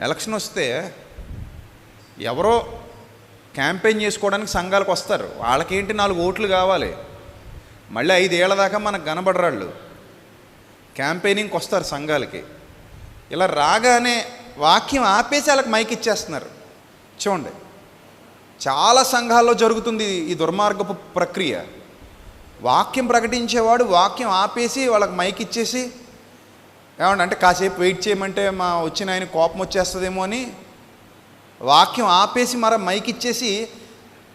Election వస్తే ఎవరో campaign చేసుకోవడానికి సంఘాలకు వస్తారు. వాళ్ళకేంటి నాలుగు ఓట్లు కావాలి? మళ్ళీ ఐదేళ్ళ దాకా మనకు కనబడరాళ్ళు. క్యాంపెయినింగ్కి వస్తారు సంఘాలకి. ఇలా రాగానే వాక్యం ఆపేసి వాళ్ళకి మైక్ ఇచ్చేస్తున్నారు. చూడండి. చాలా సంఘాల్లో జరుగుతుంది ఈ దుర్మార్గపు ప్రక్రియ. వాక్యం ప్రకటించేవాడు వాక్యం ఆపేసి వాళ్ళకి మైక్ ఇచ్చేసి ఏమంటే అంటే కాసేపు వెయిట్ చేయమంటే మా వచ్చిన ఆయన కోపం వచ్చేస్తుందేమో అని వాక్యం ఆపేసి మర మైక్ ఇచ్చేసి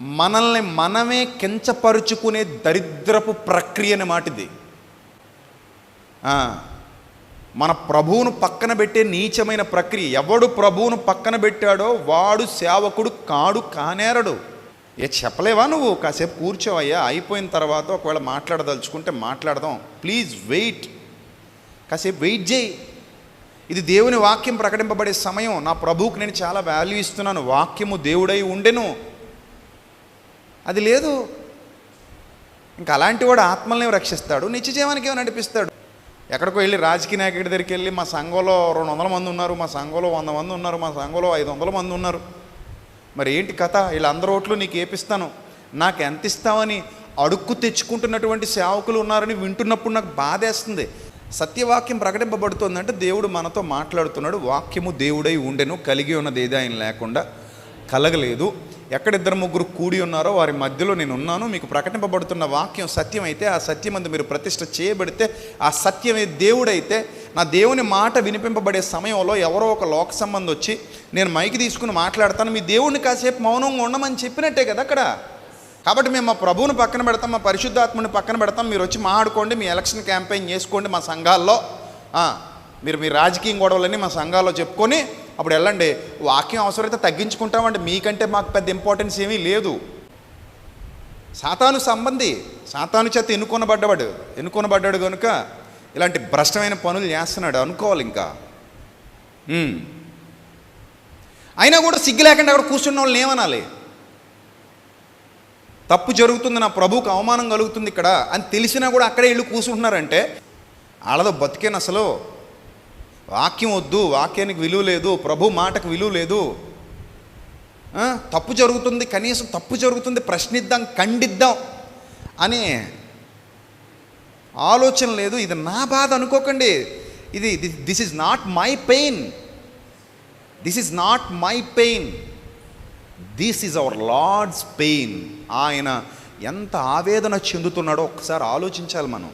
మనల్ని మనమే కించపరుచుకునే దరిద్రపు ప్రక్రియ అని మాటిది. మన ప్రభువును పక్కన పెట్టే నీచమైన ప్రక్రియ. ఎవడు ప్రభువును పక్కన పెట్టాడో వాడు సేవకుడు కాడు కానేరడు. ఏ చెప్పలేవా నువ్వు? కాసేపు కూర్చోవయ్యా. అయిపోయిన తర్వాత ఒకవేళ మాట్లాడదలుచుకుంటే మాట్లాడదాం. Please wait. కాసేపు వెయిట్ చేయి. ఇది దేవుని వాక్యం ప్రకటింపబడే సమయం. నా ప్రభువుకి నేను చాలా వాల్యూ ఇస్తున్నాను. వాక్యము దేవుడై ఉండెను. అది లేదు. ఇంకా అలాంటి వాడు ఆత్మల్ని రక్షిస్తాడు. నిత్యజీవానికి ఏమో నడిపిస్తాడు? ఎక్కడికో వెళ్ళి రాజకీయ నాయకుడి దగ్గరికి వెళ్ళి మా సంఘంలో రెండు వందల మంది ఉన్నారు మా సంఘంలో వంద మంది ఉన్నారు మా సంఘంలో ఐదు వందల మంది ఉన్నారు. మరి ఏంటి కథ? వీళ్ళందరూ ఓట్లు నీకు ఏపిస్తాను. నాకు ఎంత ఇస్తావని అడుక్కు తెచ్చుకుంటున్నటువంటి సేవకులు ఉన్నారని వింటున్నప్పుడు నాకు బాధేస్తుంది. సత్యవాక్యం ప్రకటింపబడుతుందంటే దేవుడు మనతో మాట్లాడుతున్నాడు. వాక్యము దేవుడై ఉండెను కలిగి ఉన్నది ఏదో ఆయన లేకుండా కలగలేదు. ఎక్కడ ఇద్దరు ముగ్గురు కూడి ఉన్నారో వారి మధ్యలో నేను ఉన్నాను. మీకు ప్రకటింపబడుతున్న వాక్యం సత్యం అయితే ఆ సత్యం అందు మీరు ప్రతిష్ట చేయబడితే ఆ సత్యమే దేవుడైతే నా దేవుని మాట వినిపింపబడే సమయంలో ఎవరో ఒక లోక సంబంధం వచ్చి నేను మైకి తీసుకుని మాట్లాడతాను మీ దేవుడిని కాసేపు మౌనంగా ఉండమని చెప్పినట్టే కదా అక్కడ. కాబట్టి మేము మా ప్రభువుని పక్కన పెడతాం మా పరిశుద్ధాత్మని పక్కన పెడతాం. మీరు వచ్చి మాట్లాడుకోండి మీ ఎలక్షన్ క్యాంపెయిన్ చేసుకోండి మా సంఘాల్లో. మీరు మీ రాజకీయ గొడవలన్నీ మా సంఘాల్లో చెప్పుకొని అప్పుడు వెళ్ళండి. వాక్యం అవసరమైతే తగ్గించుకుంటామండి. మీకంటే మాకు పెద్ద ఇంపార్టెన్స్ ఏమీ లేదు. సాతాను సంబంధి సాతాను చేత ఎన్నుకొనబడ్డవాడు ఎన్నుకొనబడ్డాడు కనుక ఇలాంటి భ్రష్టమైన పనులు చేస్తున్నాడు అనుకోవాలి ఇంకా. అయినా కూడా సిగ్గు లేకుండా అక్కడ కూర్చున్న వాళ్ళని ఏమనాలి? తప్పు జరుగుతుంది నా ప్రభువుకు అవమానం కలుగుతుంది ఇక్కడ అని తెలిసినా కూడా అక్కడే వెళ్ళి కూర్చుంటున్నారంటే వాళ్ళదో బతికేను అసలు. వాక్యం వద్దు వాక్యానికి విలువ లేదు ప్రభు మాటకు విలువ లేదు. తప్పు జరుగుతుంది కనీసం తప్పు జరుగుతుంది ప్రశ్నిద్దాం ఖండిద్దాం అని ఆలోచన లేదు. ఇది నా బాధ అనుకోకండి. ఇది this is not my pain this is not my pain this is our lord's pain ఆయన ఎంత ఆవేదన చెందుతున్నాడో ఒకసారి ఆలోచించాలి మనం.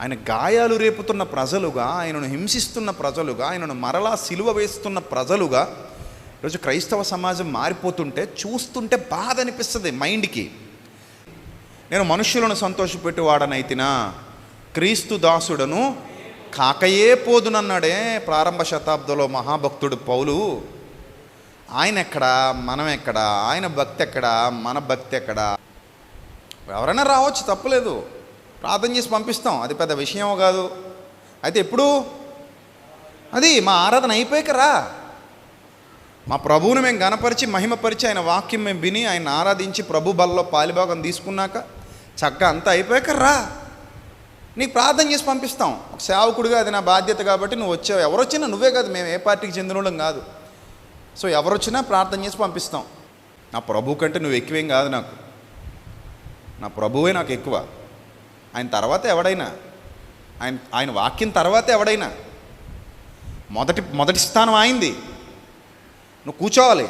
ఆయన గాయాలు రేపుతున్న ప్రజలుగా ఆయనను హింసిస్తున్న ప్రజలుగా ఆయనను మరలా సిలువ వేస్తున్న ప్రజలుగా ఈరోజు క్రైస్తవ సమాజం మారిపోతుంటే చూస్తుంటే బాధ అనిపిస్తుంది మైండ్కి. నేను మనుష్యులను సంతోషపెట్టువాడనైతినా క్రీస్తు దాసుడను కాకయే పోదునన్నాడే ప్రారంభ శతాబ్దంలో మహాభక్తుడు పౌలు. ఆయన ఎక్కడా మనం ఎక్కడా ఆయన భక్తి ఎక్కడా మన భక్తి ఎక్కడా ఎవరైనా రావచ్చు తప్పులేదు. ప్రార్థన చేసి పంపిస్తాం. అది పెద్ద విషయం కాదు. అయితే ఎప్పుడు? అది మా ఆరాధన అయిపోయాక రా. మా ప్రభువుని మేము గనపరిచి మహిమపరిచి ఆయన వాక్యం మేము విని ఆయన ఆరాధించి ప్రభు బల్లో పాలిభాగం తీసుకున్నాక చక్కగా అంతా అయిపోయాక రా. నీకు ప్రార్థన చేసి పంపిస్తాం. ఒక సేవకుడిగా అది నా బాధ్యత కాబట్టి నువ్వు వచ్చావు. ఎవరు వచ్చినా నువ్వే కాదు మేము ఏ పార్టీకి చెందినోళ్ళం కాదు. సో ఎవరు వచ్చినా ప్రార్థన చేసి పంపిస్తాం. నా ప్రభు కంటే నువ్వు ఎక్కువేం కాదు నాకు. నా ప్రభువే నాకు ఎక్కువ. ఆయన తర్వాత ఎవడైనా? ఆయన ఆయన వాక్యం తర్వాత ఎవడైనా? మొదటి మొదటి స్థానం ఆయింది నువ్వు కూర్చోవాలి.